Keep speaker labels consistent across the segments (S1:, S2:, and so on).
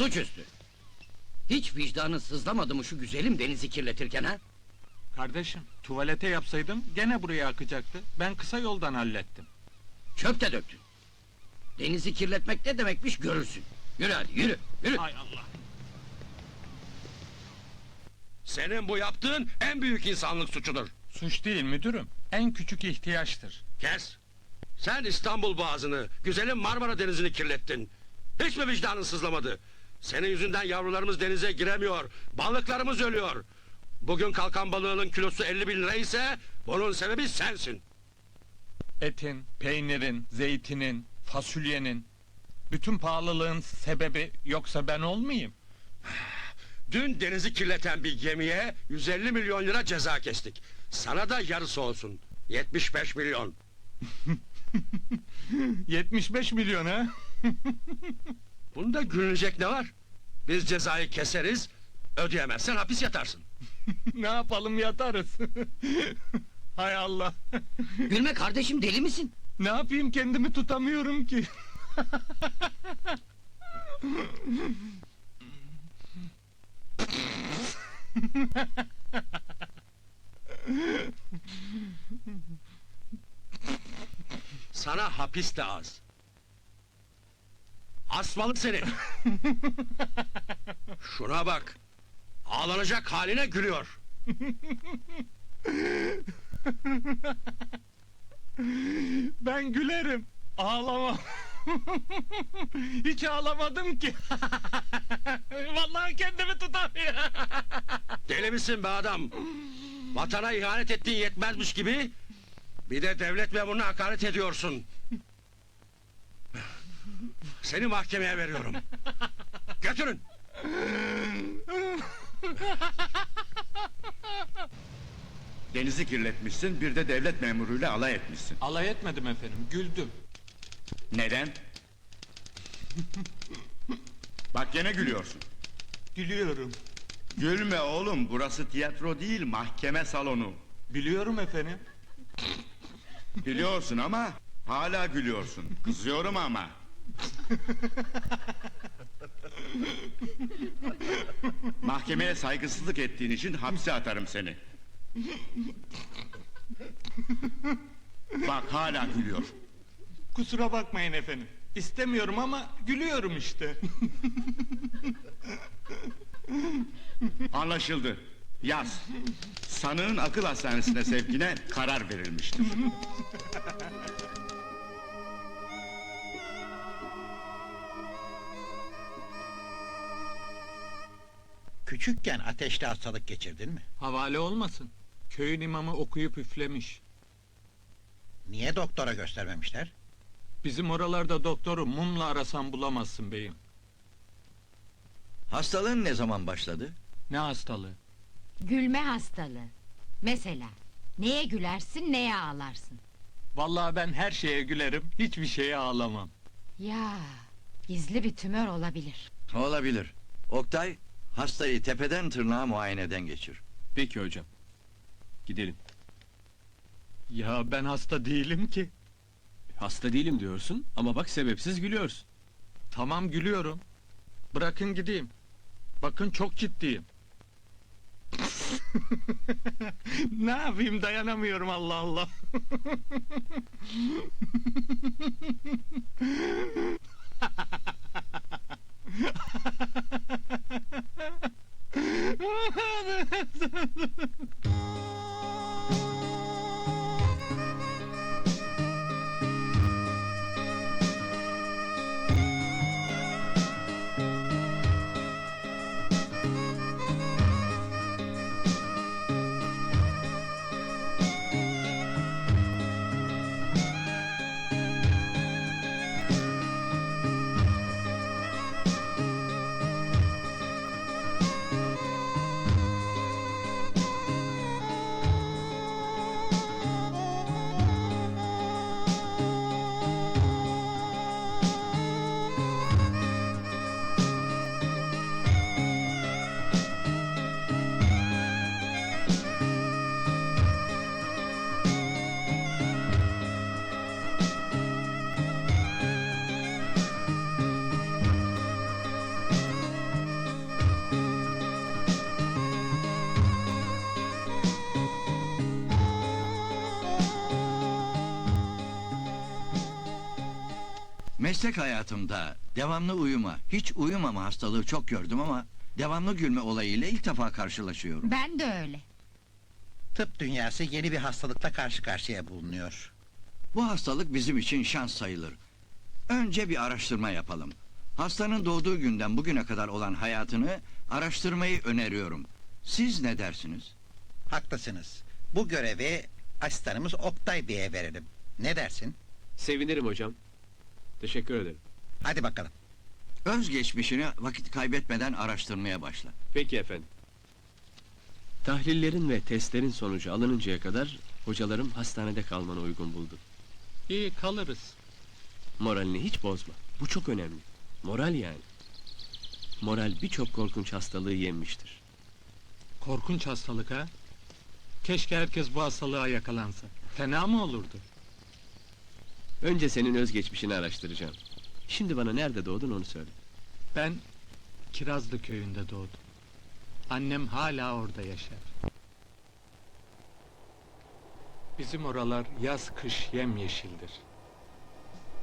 S1: Suçüstü. Hiç vicdanın sızlamadı mı şu güzelim denizi kirletirken ha?
S2: Kardeşim, tuvalete yapsaydım gene buraya akacaktı. Ben kısa yoldan hallettim.
S1: Çöp de döktün. Denizi kirletmek ne demekmiş görürsün. Yürü hadi yürü, yürü.
S2: Hay Allah.
S3: Senin bu yaptığın en büyük insanlık suçudur.
S2: Suç değil müdürüm. En küçük ihtiyaçtır.
S3: Kes. Sen İstanbul Boğazı'nı, güzelim Marmara Denizi'ni kirlettin. Hiç mi vicdanın sızlamadı? Senin yüzünden yavrularımız denize giremiyor. Balıklarımız ölüyor. Bugün kalkan balığının kilosu 50 bin lira ise bunun sebebi sensin.
S2: Etin, peynirin, zeytinin, fasulyenin... Bütün pahalılığın sebebi yoksa ben olmayayım.
S3: Dün denizi kirleten bir gemiye 150 milyon lira ceza kestik. Sana da yarısı olsun. 75 milyon.
S2: 75 milyon ha?
S3: Bunda gülünecek ne var? Biz cezayı keseriz, ödeyemezsen hapis yatarsın.
S2: ne yapalım yatarız. Hay Allah.
S1: Gülme kardeşim deli misin?
S2: ne yapayım kendimi tutamıyorum ki.
S3: Sana hapis de az. Asmalı seni. Şuna bak. Ağlanacak haline gülüyor.
S2: Ben gülerim. Ağlamam. Hiç ağlamadım ki. Vallahi kendimi tutamıyorum.
S3: Deli misin be adam? Vatana ihanet ettiğin yetmezmiş gibi... ...bir de devlet memuruna hakaret ediyorsun. Seni mahkemeye veriyorum. Götürün.
S4: Denizi kirletmişsin, bir de devlet memuruyla alay etmişsin.
S2: Alay etmedim efendim, güldüm.
S4: Neden? Bak gene gülüyorsun.
S2: Gülüyorum.
S4: Gülme oğlum, burası tiyatro değil, mahkeme salonu.
S2: Biliyorum efendim.
S4: Biliyorsun ama hala gülüyorsun. Kızıyorum ama. Mahkemeye saygısızlık ettiğin için hapse atarım seni. Bak hala gülüyor.
S2: Kusura bakmayın efendim. İstemiyorum ama gülüyorum işte.
S4: Anlaşıldı. Yaz. Sanığın akıl hastanesine sevkine karar verilmiştir.
S5: Küçükken ateşli hastalık geçirdin mi?
S2: Havale olmasın. Köyün imamı okuyup üflemiş.
S5: Niye doktora göstermemişler?
S2: Bizim oralarda doktoru mumla arasan bulamazsın beyim.
S6: Hastalığın ne zaman başladı?
S2: Ne hastalığı?
S7: Gülme hastalığı. Mesela neye gülersin neye ağlarsın.
S2: Vallahi ben her şeye gülerim, hiçbir şeye ağlamam.
S7: Ya gizli bir tümör olabilir.
S6: Olabilir. Oktay, hastayı tepeden tırnağa muayeneden geçir.
S8: Peki hocam. Gidelim.
S2: Ya ben hasta değilim ki.
S8: Hasta değilim diyorsun ama bak sebepsiz gülüyorsun.
S2: Tamam gülüyorum. Bırakın gideyim. Bakın çok ciddiyim. ne yapayım dayanamıyorum Allah Allah.
S6: ハハハハハ Meslek hayatımda devamlı uyuma, hiç uyumama hastalığı çok gördüm ama devamlı gülme olayıyla ilk defa karşılaşıyorum.
S7: Ben de öyle.
S5: Tıp dünyası yeni bir hastalıkla karşı karşıya bulunuyor.
S6: Bu hastalık bizim için şans sayılır. Önce bir araştırma yapalım. Hastanın doğduğu günden bugüne kadar olan hayatını araştırmayı öneriyorum. Siz ne dersiniz?
S5: Haklısınız. Bu görevi asistanımız Oktay Bey'e verelim. Ne dersin?
S8: Sevinirim hocam. Teşekkür ederim.
S5: Hadi bakalım.
S6: Özgeçmişini vakit kaybetmeden araştırmaya başla.
S8: Peki efendim. Tahlillerin ve testlerin sonucu alınıncaya kadar hocalarım hastanede kalmanı uygun buldu.
S2: İyi kalırız.
S8: Moralini hiç bozma. Bu çok önemli. Moral yani. Moral birçok korkunç hastalığı yenmiştir.
S2: Korkunç hastalık ha? Keşke herkes bu hastalığa yakalansa. Fena mı olurdu?
S8: Önce senin özgeçmişini araştıracağım. Şimdi bana nerede doğdun onu söyle.
S2: Ben Kirazlı köyünde doğdum. Annem hala orada yaşar. Bizim oralar yaz kış yemyeşildir.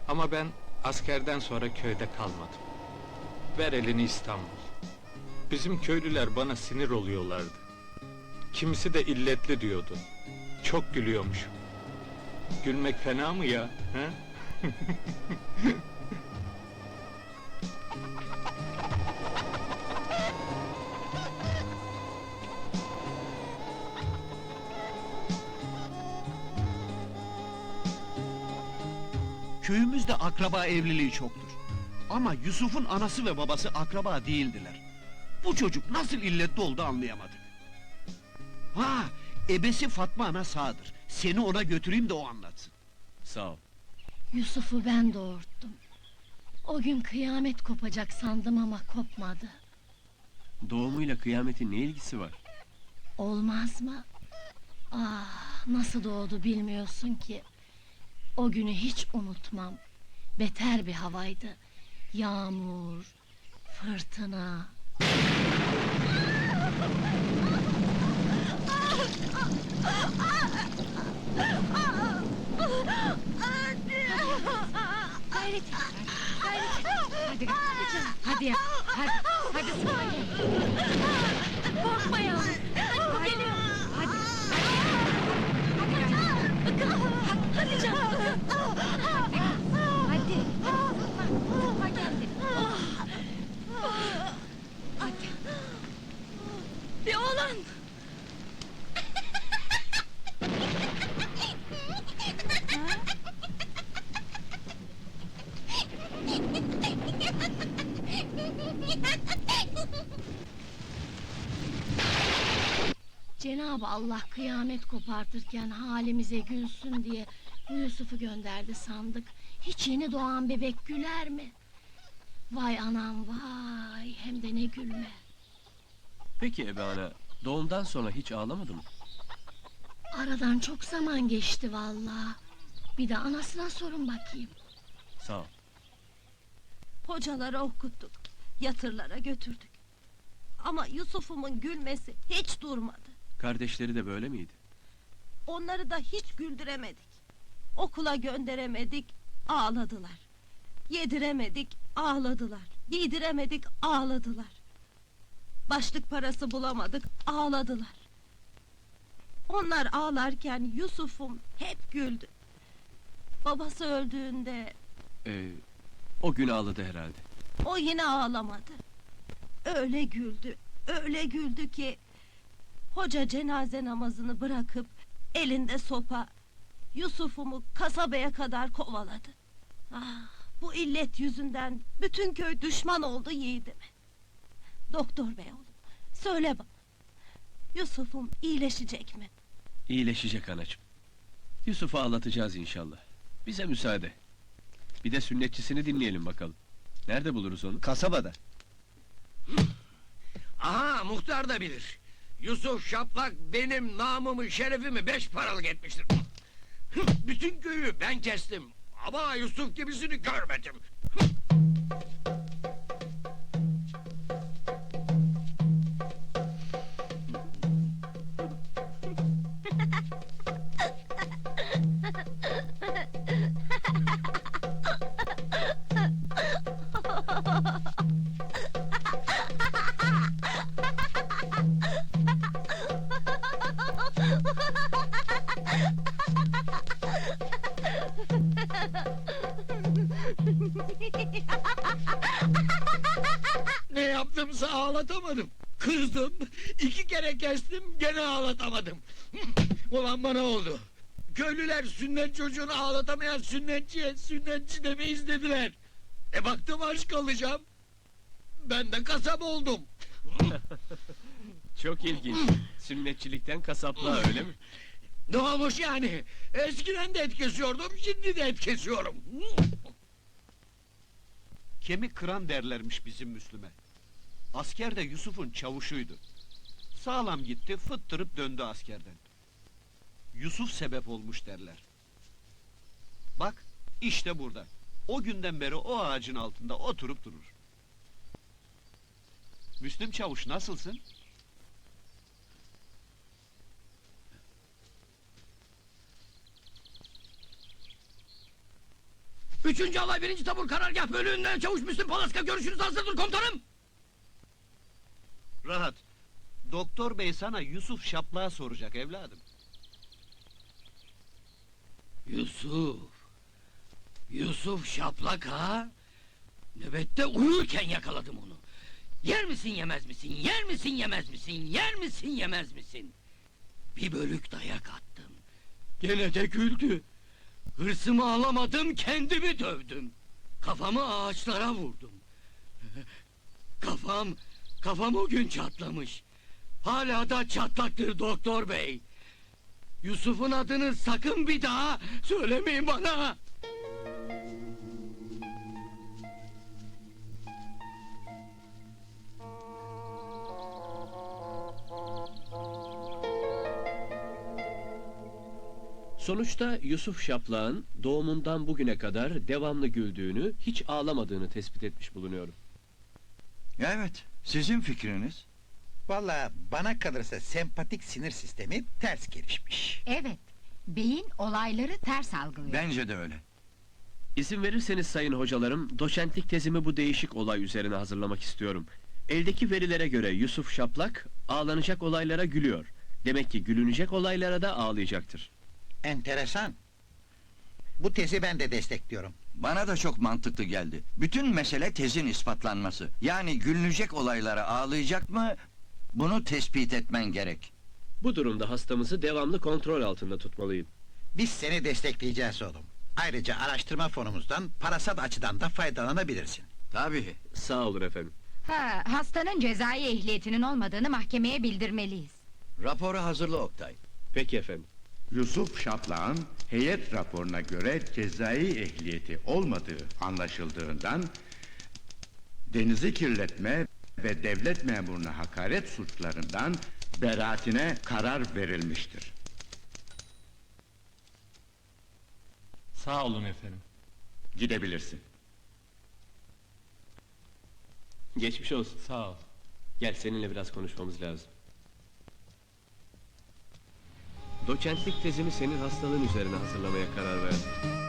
S2: Ama ben askerden sonra köyde kalmadım. Ver elini İstanbul. Bizim köylüler bana sinir oluyorlardı. Kimisi de illetli diyordu. Çok gülüyormuşum. Gülmek fena mı ya? He?
S9: Köyümüzde akraba evliliği çoktur. Ama Yusuf'un anası ve babası akraba değildiler. Bu çocuk nasıl illetli oldu anlayamadık. Ha, ebesi Fatma ana sağdır. Seni ona götüreyim de o anlatsın.
S8: Sağ ol.
S7: Yusuf'u ben doğurttum. O gün kıyamet kopacak sandım ama kopmadı.
S8: Doğumuyla kıyametin ne ilgisi var?
S7: Olmaz mı? Ah, nasıl doğdu bilmiyorsun ki. O günü hiç unutmam. Beter bir havaydı. Yağmur, fırtına. idea. Cenab-ı Allah kıyamet kopartırken halimize gülsün diye Yusuf'u gönderdi sandık. Hiç yeni doğan bebek güler mi? Vay anam vay hem de ne gülme.
S8: Peki Ebe Ana, doğumdan sonra hiç ağlamadı mı?
S7: Aradan çok zaman geçti vallahi. Bir de anasına sorun bakayım.
S8: Sağ ol.
S10: Hocalara okuttuk, yatırlara götürdük. Ama Yusuf'umun gülmesi hiç durmadı.
S8: Kardeşleri de böyle miydi?
S10: Onları da hiç güldüremedik. Okula gönderemedik, ağladılar. Yediremedik, ağladılar. Giydiremedik, ağladılar. Başlık parası bulamadık, ağladılar. Onlar ağlarken Yusuf'um hep güldü. Babası öldüğünde
S8: Ee, o gün ağladı herhalde.
S10: O yine ağlamadı. Öyle güldü, öyle güldü ki... Hoca cenaze namazını bırakıp elinde sopa Yusuf'umu kasabaya kadar kovaladı. Ah, bu illet yüzünden bütün köy düşman oldu yiğidime. Doktor bey oğlum, söyle bana. Yusuf'um iyileşecek mi?
S8: İyileşecek anacığım. Yusuf'u ağlatacağız inşallah. Bize müsaade. Bir de sünnetçisini dinleyelim bakalım. Nerede buluruz onu?
S9: Kasabada.
S1: Aha muhtar da bilir. Yusuf Şaplak benim namımı şerefimi beş paralık etmiştir. Bütün köyü ben kestim. Ama Yusuf gibisini görmedim. ne yaptımsa ağlatamadım. Kızdım, iki kere kestim, gene ağlatamadım. Ulan bana oldu. Köylüler sünnet çocuğunu ağlatamayan sünnetçiye sünnetçi demeyiz dediler. E baktım aşk alacağım. Ben de kasap oldum.
S8: Çok ilginç. Sünnetçilikten kasaplığa öyle mi?
S1: Ne olmuş yani? Eskiden de et kesiyordum, şimdi de et kesiyorum.
S9: Kemik kıran derlermiş bizim Müslüme. Asker de Yusuf'un çavuşuydu. Sağlam gitti, fıttırıp döndü askerden. Yusuf sebep olmuş derler. Bak, işte burada. O günden beri o ağacın altında oturup durur. Müslüm çavuş nasılsın?
S1: Üçüncü alay birinci tabur karargah bölüğünden çavuş Müslüm Palaska görüşünüz hazırdır komutanım.
S9: Rahat. Doktor bey sana Yusuf Şaplak'ı soracak evladım.
S1: Yusuf. Yusuf şaplak ha? Nöbette uyurken yakaladım onu. Yer misin yemez misin? Yer misin yemez misin? Yer misin yemez misin? Bir bölük dayak attım. Gene de güldü. Hırsımı alamadım kendimi dövdüm. Kafamı ağaçlara vurdum. Kafam, kafam o gün çatlamış. Hala da çatlaktır doktor bey. Yusuf'un adını sakın bir daha söylemeyin bana.
S8: Sonuçta Yusuf Şaplak'ın doğumundan bugüne kadar devamlı güldüğünü, hiç ağlamadığını tespit etmiş bulunuyorum.
S6: Evet, sizin fikriniz?
S5: Vallahi bana kalırsa sempatik sinir sistemi ters gelişmiş.
S7: Evet. Beyin olayları ters algılıyor.
S6: Bence de öyle.
S8: İzin verirseniz sayın hocalarım, doçentlik tezimi bu değişik olay üzerine hazırlamak istiyorum. Eldeki verilere göre Yusuf Şaplak, ağlanacak olaylara gülüyor. Demek ki gülünecek olaylara da ağlayacaktır.
S5: Enteresan. Bu tezi ben de destekliyorum.
S6: Bana da çok mantıklı geldi. Bütün mesele tezin ispatlanması. Yani gülünecek olaylara ağlayacak mı? Bunu tespit etmen gerek.
S8: Bu durumda hastamızı devamlı kontrol altında tutmalıyım.
S5: Biz seni destekleyeceğiz oğlum. Ayrıca araştırma fonumuzdan parasal açıdan da faydalanabilirsin.
S6: Tabii.
S8: Sağ olun efendim.
S7: Ha, hastanın cezai ehliyetinin olmadığını mahkemeye bildirmeliyiz.
S6: Raporu hazırla Oktay.
S8: Peki efendim.
S4: Yusuf Şaplak'ın heyet raporuna göre cezai ehliyeti olmadığı anlaşıldığından denizi kirletme ve devlet memuruna hakaret suçlarından beraatine karar verilmiştir.
S2: Sağ olun efendim.
S4: Gidebilirsin.
S8: Geçmiş olsun.
S2: Sağ ol.
S8: Gel seninle biraz konuşmamız lazım. Doçentlik tezimi senin hastalığın üzerine hazırlamaya karar verdim.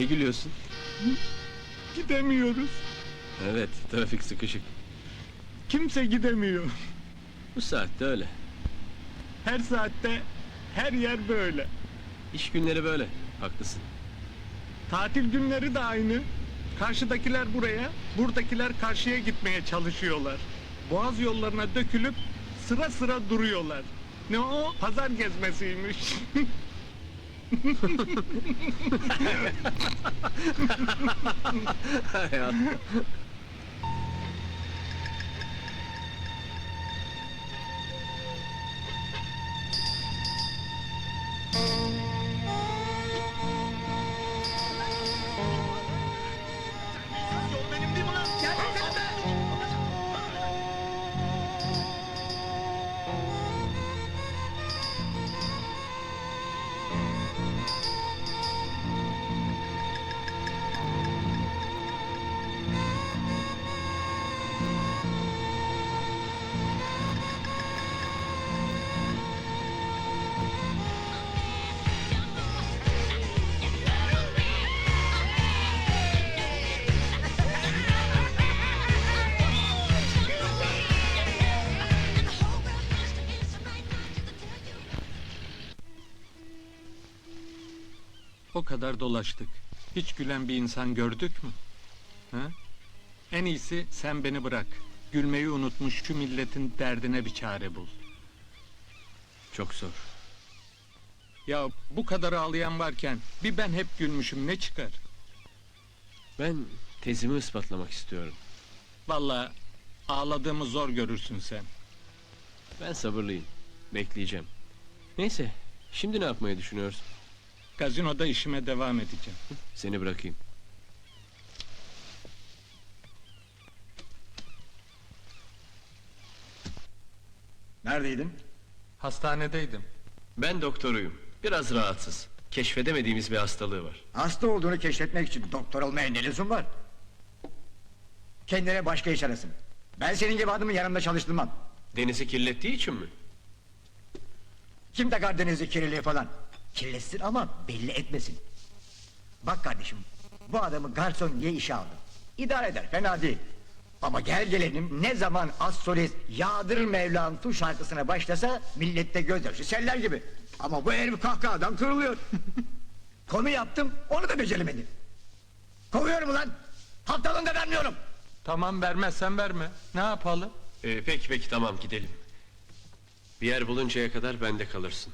S8: Ne gülüyorsun?
S2: Gidemiyoruz.
S8: Evet, trafik sıkışık.
S2: Kimse gidemiyor.
S8: Bu saatte öyle.
S2: Her saatte her yer böyle.
S8: İş günleri böyle. Haklısın.
S2: Tatil günleri de aynı. Karşıdakiler buraya, buradakiler karşıya gitmeye çalışıyorlar. Boğaz yollarına dökülüp sıra sıra duruyorlar. Ne o? Pazar gezmesiymiş.
S8: Hayat.
S2: O kadar dolaştık. Hiç gülen bir insan gördük mü? Ha? En iyisi sen beni bırak. Gülmeyi unutmuş şu milletin derdine bir çare bul.
S8: Çok zor.
S2: Ya bu kadar ağlayan varken bir ben hep gülmüşüm ne çıkar?
S8: Ben tezimi ispatlamak istiyorum.
S2: Vallahi ağladığımı zor görürsün sen.
S8: Ben sabırlıyım. Bekleyeceğim. Neyse, şimdi ne yapmayı düşünüyorsun?
S2: Gazinoda işime devam edeceğim.
S8: Seni bırakayım.
S11: Neredeydin?
S2: Hastanedeydim.
S8: Ben doktoruyum. Biraz rahatsız. Keşfedemediğimiz bir hastalığı var.
S11: Hasta olduğunu keşfetmek için doktor olmaya ne lüzum var? Kendine başka iş arasın. Ben senin gibi adamı yanımda çalıştırmam.
S8: Denizi kirlettiği için mi?
S11: Kim takar denizi kirliliği falan? Kirletsin ama belli etmesin. Bak kardeşim, bu adamı garson diye işe aldım. İdare eder, fena değil. Ama gel gelelim ne zaman az solist Yağdır Mevlam tu şarkısına başlasa millette gözyaşı seller gibi. Ama bu herif kahkahadan kırılıyor. Konu yaptım onu da beceremedim. Kovuyorum ulan. Haftalığını da vermiyorum.
S2: Tamam vermezsen verme. Ne yapalım?
S8: Ee, peki peki tamam gidelim. Bir yer buluncaya kadar bende kalırsın.